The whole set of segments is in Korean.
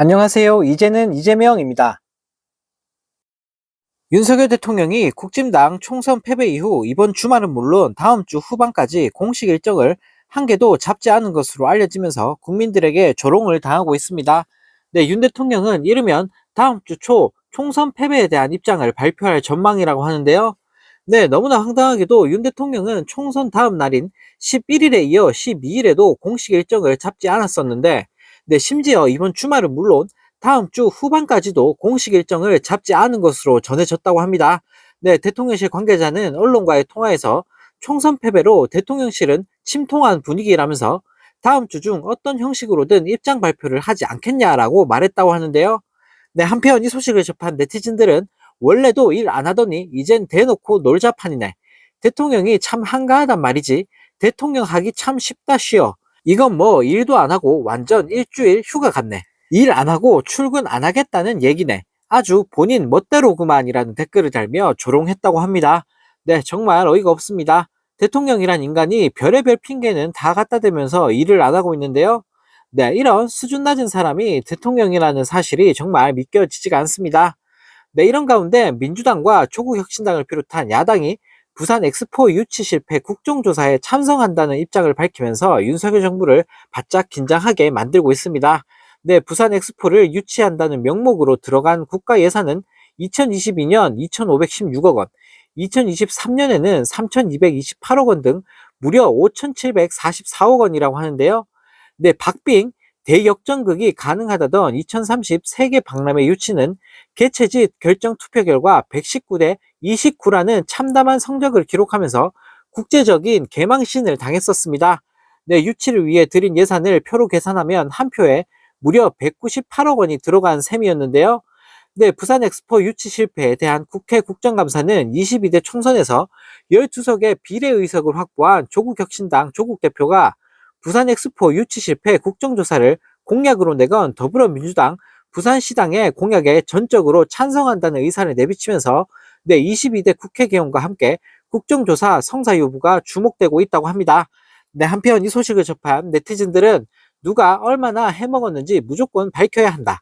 안녕하세요. 이제는 이재명입니다. 윤석열 대통령이 국진당 총선 패배 이후 이번 주말은 물론 다음 주 후반까지 공식 일정을 한 개도 잡지 않은 것으로 알려지면서 국민들에게 조롱을 당하고 있습니다. 네, 윤 대통령은 이르면 다음 주 초 총선 패배에 대한 입장을 발표할 전망이라고 하는데요. 네, 너무나 황당하게도 윤 대통령은 총선 다음 날인 11일에 이어 12일에도 공식 일정을 잡지 않았었는데, 네, 심지어 이번 주말은 물론 다음 주 후반까지도 공식 일정을 잡지 않은 것으로 전해졌다고 합니다. 네, 대통령실 관계자는 언론과의 통화에서 총선 패배로 대통령실은 침통한 분위기라면서 다음 주 중 어떤 형식으로든 입장 발표를 하지 않겠냐라고 말했다고 하는데요. 네, 한편 이 소식을 접한 네티즌들은 원래도 일 안 하더니 이젠 대놓고 놀자판이네. 대통령이 참 한가하단 말이지. 대통령 하기 참 쉽다 쉬어. 이건 뭐 일도 안 하고 완전 일주일 휴가 같네. 일 안 하고 출근 안 하겠다는 얘기네. 아주 본인 멋대로구만이라는 댓글을 달며 조롱했다고 합니다. 네, 정말 어이가 없습니다. 대통령이란 인간이 별의별 핑계는 다 갖다 대면서 일을 안 하고 있는데요. 네, 이런 수준 낮은 사람이 대통령이라는 사실이 정말 믿겨지지가 않습니다. 네, 이런 가운데 민주당과 조국혁신당을 비롯한 야당이 부산 엑스포 유치 실패 국정조사에 참석한다는 입장을 밝히면서 윤석열 정부를 바짝 긴장하게 만들고 있습니다. 네, 부산 엑스포를 유치한다는 명목으로 들어간 국가 예산은 2022년 2,516억 원, 2023년에는 3,228억 원 등 무려 5,744억 원이라고 하는데요. 네, 박빙 대역전극이 가능하다던 2030 세계 박람회 유치는 개최지 결정 투표 결과 119대 29라는 참담한 성적을 기록하면서 국제적인 개망신을 당했었습니다. 네, 유치를 위해 들인 예산을 표로 계산하면 한 표에 무려 198억 원이 들어간 셈이었는데요. 네, 부산 엑스포 유치 실패에 대한 국회 국정감사는 22대 총선에서 12석의 비례의석을 확보한 조국 혁신당 조국 대표가 부산 엑스포 유치 실패 국정조사를 공약으로 내건 더불어민주당 부산시당의 공약에 전적으로 찬성한다는 의사를 내비치면서 네, 22대 국회 개원과 함께 국정조사 성사 여부가 주목되고 있다고 합니다. 네, 한편 이 소식을 접한 네티즌들은 누가 얼마나 해먹었는지 무조건 밝혀야 한다.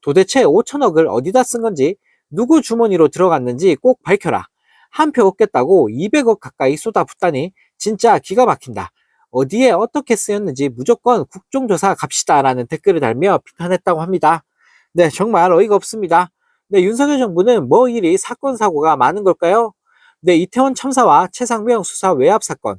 도대체 5천억을 어디다 쓴 건지, 누구 주머니로 들어갔는지 꼭 밝혀라. 한 표 얻겠다고 200억 가까이 쏟아붓다니 진짜 기가 막힌다. 어디에 어떻게 쓰였는지 무조건 국정조사 갑시다라는 댓글을 달며 비판했다고 합니다. 네, 정말 어이가 없습니다. 네, 윤석열 정부는 뭐 이리 사건 사고가 많은 걸까요? 네, 이태원 참사와 최상병 수사 외압 사건,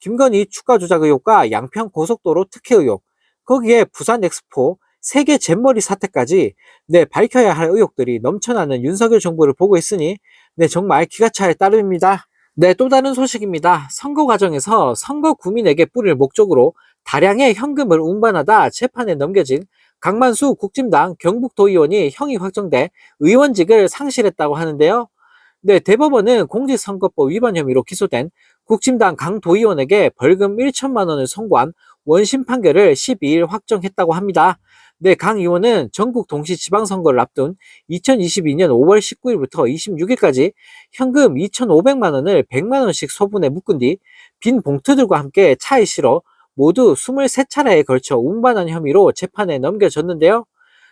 김건희 추가 조작 의혹과 양평 고속도로 특혜 의혹, 거기에 부산 엑스포 세계 잼머리 사태까지 네, 밝혀야 할 의혹들이 넘쳐나는 윤석열 정부를 보고 있으니 네, 정말 기가 차일 따름입니다. 네, 또 다른 소식입니다. 선거 과정에서 선거 구민에게 뿌릴 목적으로 다량의 현금을 운반하다 재판에 넘겨진 강만수 국진당 경북도의원이 형이 확정돼 의원직을 상실했다고 하는데요. 네, 대법원은 공직선거법 위반 혐의로 기소된 국진당 강 도의원에게 벌금 1천만 원을 선고한 원심 판결을 12일 확정했다고 합니다. 네, 강 의원은 전국 동시 지방선거를 앞둔 2022년 5월 19일부터 26일까지 현금 2,500만 원을 100만 원씩 소분해 묶은 뒤 빈 봉투들과 함께 차에 실어 모두 23차례에 걸쳐 운반한 혐의로 재판에 넘겨졌는데요.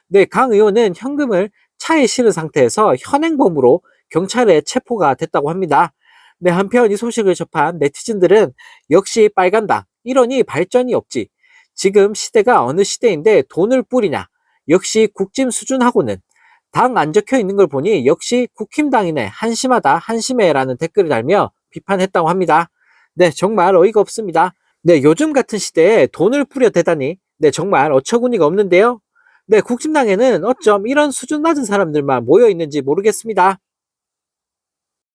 네, 강 의원은 현금을 차에 실은 상태에서 현행범으로 경찰에 체포가 됐다고 합니다. 네, 한편 이 소식을 접한 네티즌들은 역시 빨간당, 이러니 발전이 없지. 지금 시대가 어느 시대인데 돈을 뿌리냐. 역시 국짐 수준하고는 당 안 적혀 있는 걸 보니 역시 국힘당이네. 한심하다. 한심해라는 댓글을 달며 비판했다고 합니다. 네, 정말 어이가 없습니다. 네, 요즘 같은 시대에 돈을 뿌려 대다니. 네, 정말 어처구니가 없는데요. 네, 국힘당에는 어쩜 이런 수준 낮은 사람들만 모여 있는지 모르겠습니다.